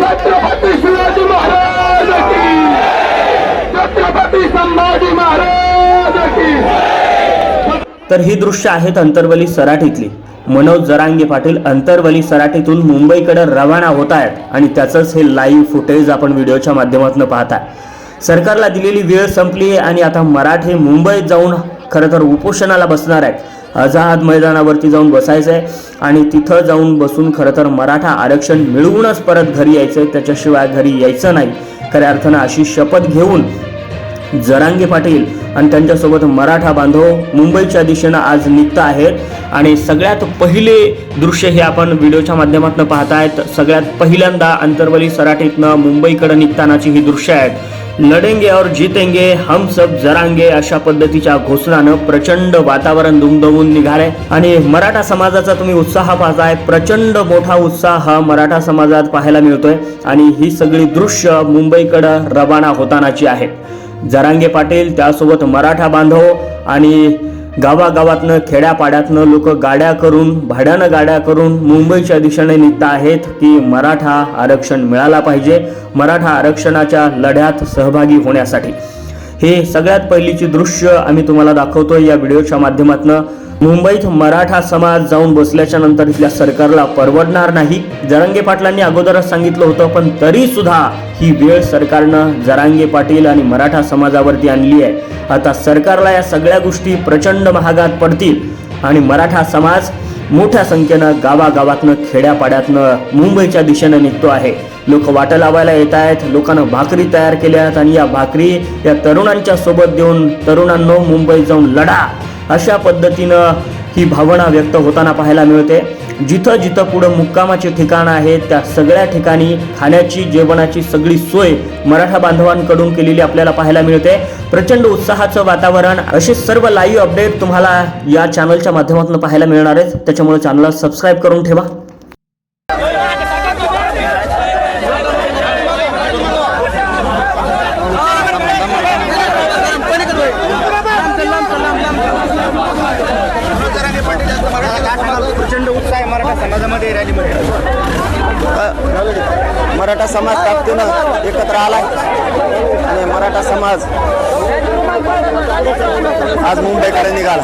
छत्रपति शिवाजी महाराज की छत्रपति संभाजी महाराज की तर ही दृश्य आहेत अंतरवली सराठीतली. मनोज जरांगे पाटील अंतरवली सराठीतून मुंबईकडे रवाना होत आहेत आणि त्याचंच हे लाईव्ह फुटेज आपण व्हिडिओच्या माध्यमातून पाहताय सरकारला दिलेली वेळ संपली आहे आणि आता मराठे मुंबईत जाऊन खरं तर उपोषणाला बसणार आहेत. आझाद मैदानावरती जाऊन बसायचं आहे आणि तिथं जाऊन बसून खरं तर मराठा आरक्षण मिळवूनच परत घरी यायचं आहे त्याच्याशिवाय घरी यायचं नाही. खऱ्या अर्थानं अशी शपथ घेऊन जरांगे पाटील आणि त्यांच्यासोबत मराठा बांधव मुंबईच्या दिशेनं आज निघत आहेत. आणि सगळ्यात पहिले दृश्य हे आपण व्हिडिओच्या माध्यमातून पाहतायत. सगळ्यात पहिल्यांदा अंतर्वली सराटीतनं मुंबईकडे निघतानाची ही दृश्य आहेत. लढेंगे और जितेंगे हम सब जरांगे अशा पद्धतीच्या घोषणानं प्रचंड वातावरण दुमदवून निघालंय. आणि मराठा समाजाचा तुम्ही उत्साह पाहताय. प्रचंड मोठा उत्साह मराठा समाजात पाहायला मिळतोय. आणि ही सगळी दृश्य मुंबईकडं रवाना होतानाची आहेत जरांगे पाटील त्यासोबत मराठा बांधव आणि गावागावातनं खेड्यापाड्यातनं लोक गाड्या करून भाड्यानं गाड्या करून मुंबईच्या दिशेने निघत आहेत की मराठा आरक्षण मिळाला पाहिजे मराठा आरक्षणाच्या लढ्यात सहभागी होण्यासाठी. हे सगळ्यात पहिलीची दृश्य आम्ही तुम्हाला दाखवतोय या व्हिडिओच्या माध्यमातून. मुंबईत मराठा समाज जाऊन बसल्याच्या नंतर इथल्या सरकारला परवडणार नाही. जरांगे पाटलांनी अगोदरच सांगितलं होतं पण तरी सुद्धा ही वेळ सरकारनं जरांगे पाटील आणि मराठा समाजावरती आणली आहे. आता सरकारला या सगळ्या गोष्टी प्रचंड महागात पडतील आणि मराठा समाज मोठ्या संख्येनं गावागावातनं खेड्यापाड्यातनं मुंबईच्या दिशेनं निघतो आहे. लोक वाटं लावायला येत आहेत लोकांना भाकरी तयार केल्या आहेत आणि या भाकरी या तरुणांच्या सोबत देऊन तरुणांनो मुंबईत जाऊन लढा. अशा पद्धतीनं ही भावना व्यक्त होताना पाहायला मिळते. जिथं जिथं पुढं मुक्कामाचे ठिकाण आहेत त्या सगळ्या ठिकाणी खाण्याची जेवणाची सगळी सोय मराठा बांधवांकडून केलेली आपल्याला पाहायला मिळते. प्रचंड उत्साहाचं वातावरण असे सर्व लाईव्ह अपडेट तुम्हाला या चॅनलच्या माध्यमातून पाहायला मिळणार आहेत. त्याच्यामुळे चॅनलला सबस्क्राईब करून ठेवा प्रचंड उत्साह आहे मराठा समाजामध्ये रॅलीमध्ये मराठा समाज ताकदीनं एकत्र आला आणि मराठा समाज आज मुंबईकडे निघाला.